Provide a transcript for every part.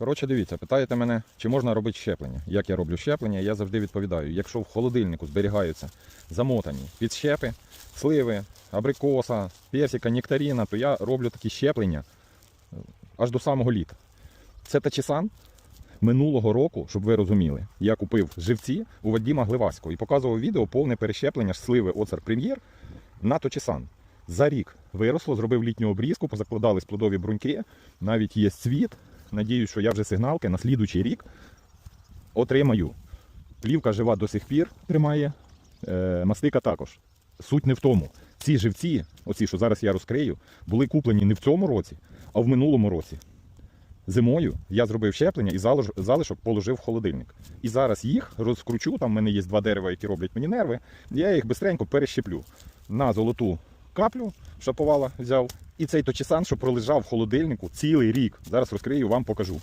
Коротше, дивіться, питаєте мене, чи можна робити щеплення. Як я роблю щеплення, я завжди відповідаю. Якщо в холодильнику зберігаються замотані підщепи, сливи, абрикоса, персика, нектаріна, то я роблю такі щеплення е, аж до самого літа. Це тачісан минулого року, щоб ви розуміли. Я купив живці у Вадіма Гливаського і показував відео повне перещеплення сливи Оцар Прем'єр на точісан. За рік виросло, зробив літню обрізку, позакладались плодові бруньки, навіть є цвіт. Надіюсь, що я вже сигналки на слідучий рік отримаю. Плівка жива до сих пір тримає, е, мастика також. Суть не в тому. Ці живці, оці, що зараз я розкрию, були куплені не в цьому році, а в минулому році. Зимою я зробив щеплення і залишок положив в холодильник. І зараз їх розкручу. Там в мене є два дерева, які роблять мені нерви. Я їх бистренько перещеплю на золоту каплю, шаповала взяв. І цей точісан, що пролежав в холодильнику цілий рік. Зараз розкрию, вам покажу.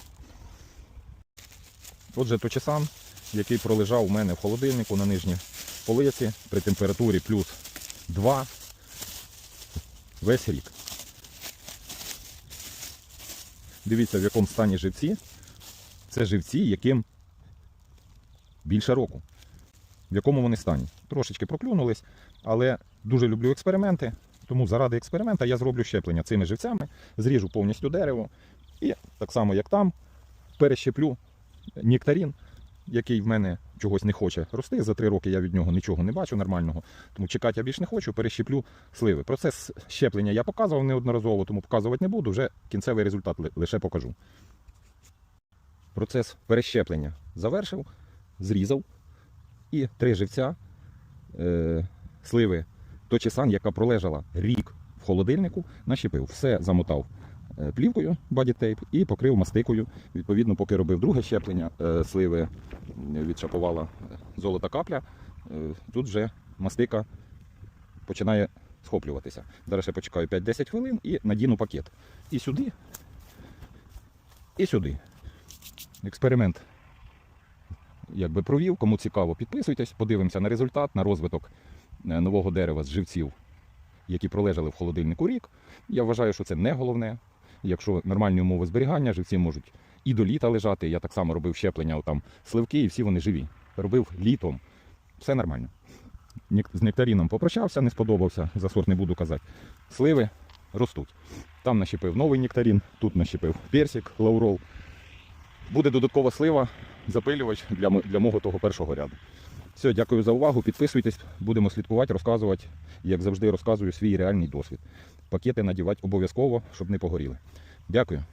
Отже, точісан, який пролежав у мене в холодильнику на нижній полиці при температурі плюс 2 весь рік. Дивіться, в якому стані живці. Це живці, яким більше року. В якому вони стані. Трошечки проклюнулись, але дуже люблю експерименти. Тому заради експеримента я зроблю щеплення цими живцями, зріжу повністю дерево і так само, як там, перещеплю нектарін, який в мене чогось не хоче рости. За три роки я від нього нічого не бачу нормального. Тому чекати я більш не хочу, перещеплю сливи. Процес щеплення я показував неодноразово, тому показувати не буду. Вже кінцевий результат лише покажу. Процес перещеплення завершив, зрізав. І три живця е, сливи точісан, яка пролежала рік в холодильнику, нащепив. Все замотав е, плівкою бодітейп і покрив мастикою. Відповідно, поки робив друге щеплення, е, сливи відшапувала е, золота капля. Е, тут вже мастика починає схоплюватися. Зараз ще почекаю 5-10 хвилин і надіну пакет. І сюди, і сюди. Експеримент якби провів. Кому цікаво, підписуйтесь, подивимося на результат, на розвиток е, нового дерева з живців, які пролежали в холодильнику рік. Я вважаю, що це не головне. Якщо нормальні умови зберігання, живці можуть і до літа лежати. Я так само робив щеплення, там сливки, і всі вони живі. Робив літом. Все нормально. З нектаріном попрощався, не сподобався, за сорт не буду казати. Сливи ростуть. Там нащепив новий нектарін, тут нащепив персик, лаурол. Буде додаткова слива, запилювач для, для мого того першого ряду. Все, дякую за увагу. Підписуйтесь, будемо слідкувати, розказувати. Як завжди, розказую свій реальний досвід. Пакети надівати обов'язково, щоб не погоріли. Дякую.